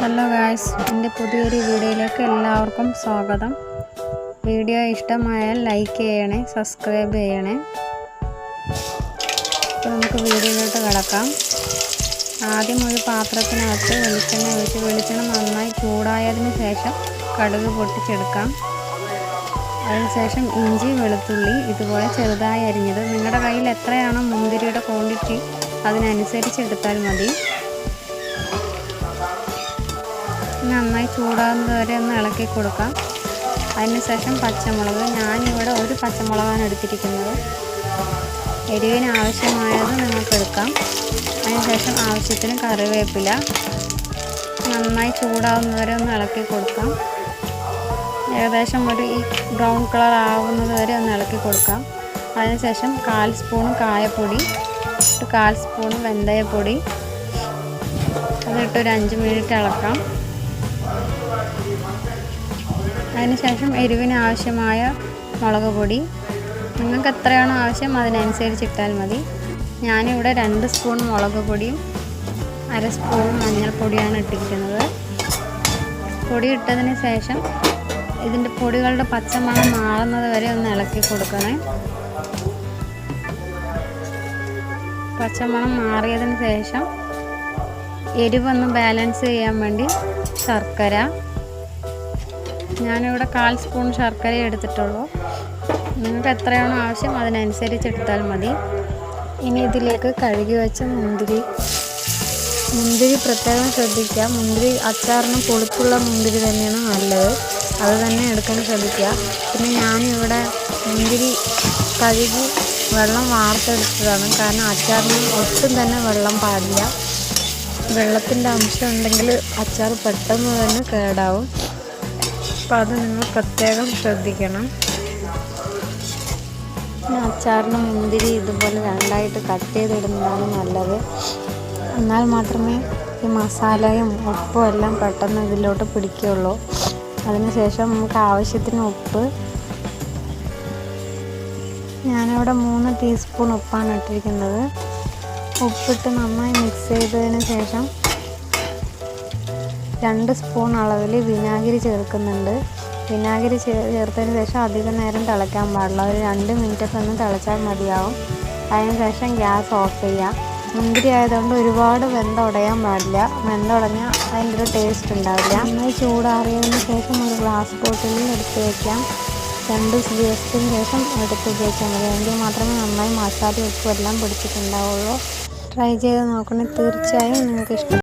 Hello guys എന്റെ പുതിയൊരു വീഡിയോയിലേക്ക് എല്ലാവർക്കും സ്വാഗതം. വീഡിയോ ഇഷ്ടമായാൽ ലൈക്ക് ചെയ്യണേ സബ്സ്ക്രൈബ് ചെയ്യണേ. അപ്പോൾ നമുക്ക് വീഡിയോയിലോട്ട് കിടക്കാം. ആദ്യം ഒരു പാത്രത്തിനകത്ത് വെളിച്ചെണ്ണ ഒഴിച്ച് വെളിച്ചെണ്ണ നന്നായി ചൂടായതിന് ശേഷം കടുക് പൊട്ടിച്ചെടുക്കാം. അതിനുശേഷം ഇഞ്ചി വെളുത്തുള്ളി ഇതുപോലെ ചെറുതായി അരിഞ്ഞത്. നിങ്ങളുടെ കയ്യിൽ എത്രയാണോ മുന്തിരിയുടെ ക്വാണ്ടിറ്റി അതിനനുസരിച്ച് എടുത്താൽ മതി. നന്നായി ചൂടാകുന്നത് വരെ ഒന്ന് ഇളക്കി കൊടുക്കാം. അതിനുശേഷം പച്ചമുളക്. ഞാനിവിടെ ഒരു പച്ചമുളകാണ് എടുത്തിരിക്കുന്നത്. എരിവിന് ആവശ്യമായത് നിങ്ങൾക്ക് എടുക്കാം. അതിനുശേഷം ആവശ്യത്തിന് കറിവേപ്പില. നന്നായി ചൂടാകുന്നത് വരെ ഒന്ന് ഇളക്കി കൊടുക്കാം. ഏകദേശം ഒരു ഈ ബ്രൗൺ കളർ ആവുന്നത് വരെ ഒന്ന് ഇളക്കി കൊടുക്കാം. അതിനുശേഷം കാൽ സ്പൂൺ കായപ്പൊടി. ഒരു കാൽ സ്പൂൺ വെന്തയപ്പൊടി. അതിട്ട് ഒരു അഞ്ച് മിനിറ്റ് ഇളക്കാം. അതിനുശേഷം എരിവിന് ആവശ്യമായ മുളക് പൊടി. നിങ്ങൾക്ക് എത്രയാണോ ആവശ്യം അതിനനുസരിച്ച് ഇട്ടാൽ മതി. ഞാനിവിടെ രണ്ട് സ്പൂൺ മുളക് പൊടിയും അര സ്പൂൺ മഞ്ഞൾപ്പൊടിയാണ് ഇട്ടിരിക്കുന്നത്. പൊടി ഇട്ടതിന് ശേഷം ഇതിന്റെ പൊടികളുടെ പച്ചമണം മാറുന്നത് വരെ ഒന്ന് ഇളക്കി കൊടുക്കണേ. പച്ചമണം മാറിയതിന് ശേഷം എരിവൊന്ന് ബാലൻസ് ചെയ്യാൻ വേണ്ടി ശർക്കര. ഞാനിവിടെ കാൽ സ്പൂൺ ശർക്കര എടുത്തിട്ടുള്ളൂ. നിങ്ങൾക്ക് എത്രയാണോ ആവശ്യം അതിനനുസരിച്ച് എടുത്താൽ മതി. ഇനി ഇതിലേക്ക് കഴുകി വെച്ച മുന്തിരി. മുന്തിരി പ്രത്യേകം ശ്രദ്ധിക്കുക. മുന്തിരി അച്ചാറിന് പുളിപ്പുള്ള മുന്തിരി തന്നെയാണ് നല്ലത്. അത് തന്നെ എടുക്കാൻ ശ്രദ്ധിക്കുക. പിന്നെ ഞാനിവിടെ മുന്തിരി കഴുകി വെള്ളം വാർത്തെടുത്തതാണ്. കാരണം അച്ചാറിന് ഒട്ടും തന്നെ വെള്ളം പാടില്ല. വെള്ളത്തിന്റെ അംശം ഉണ്ടെങ്കിൽ അച്ചാർ പെട്ടെന്ന് തന്നെ കേടാവും. അപ്പം അത് നിങ്ങൾ പ്രത്യേകം ശ്രദ്ധിക്കണം. അച്ചാറിന് മുന്തിരി ഇതുപോലെ രണ്ടായിട്ട് കട്ട് ചെയ്തിടുന്നതാണ് നല്ലത്. എന്നാൽ മാത്രമേ ഈ മസാലയും ഉപ്പും എല്ലാം പെട്ടെന്ന് ഇതിലോട്ട് പിടിക്കുകയുള്ളൂ. അതിനുശേഷം നമുക്ക് ആവശ്യത്തിന് ഉപ്പ്. ഞാനിവിടെ മൂന്ന് ടീസ്പൂൺ ഉപ്പാണ് ഇട്ടിരിക്കുന്നത്. ഉപ്പിട്ട് നന്നായി മിക്സ് ചെയ്തതിന് ശേഷം രണ്ട് സ്പൂൺ അളവിൽ വിനാഗിരി ചേർക്കുന്നുണ്ട്. വിനാഗിരി ചേർത്തതിന് ശേഷം അധികം നേരം തിളയ്ക്കാൻ പാടില്ല. ഒരു രണ്ട് മിനിറ്റൊക്കെ ഒന്ന് തിളച്ചാൽ മതിയാവും. അതിന് ശേഷം ഗ്യാസ് ഓഫ് ചെയ്യാം. മുന്തിരി ആയതുകൊണ്ട് ഒരുപാട് വെന്തുടയാൻ പാടില്ല. വെന്തുടഞ്ഞാൽ അതിന്റെ ഒരു ടേസ്റ്റ് ഉണ്ടാവില്ല. നന്നായി ചൂടാറിയതിന് ശേഷം ഒരു ഗ്ലാസ് ബോട്ടിലിൽ എടുത്ത് വയ്ക്കാം രണ്ട് ദിവസത്തിന് ശേഷം എടുത്ത് ഉപയോഗിച്ചാൽ മതി എങ്കിൽ മാത്രമേ നന്നായി മസാല ഉപ്പും എല്ലാം പിടിച്ചിട്ടുണ്ടാവുള്ളൂ. ട്രൈ ചെയ്ത് നോക്കണേ. തീർച്ചയായും നിങ്ങൾക്ക് ഇഷ്ടം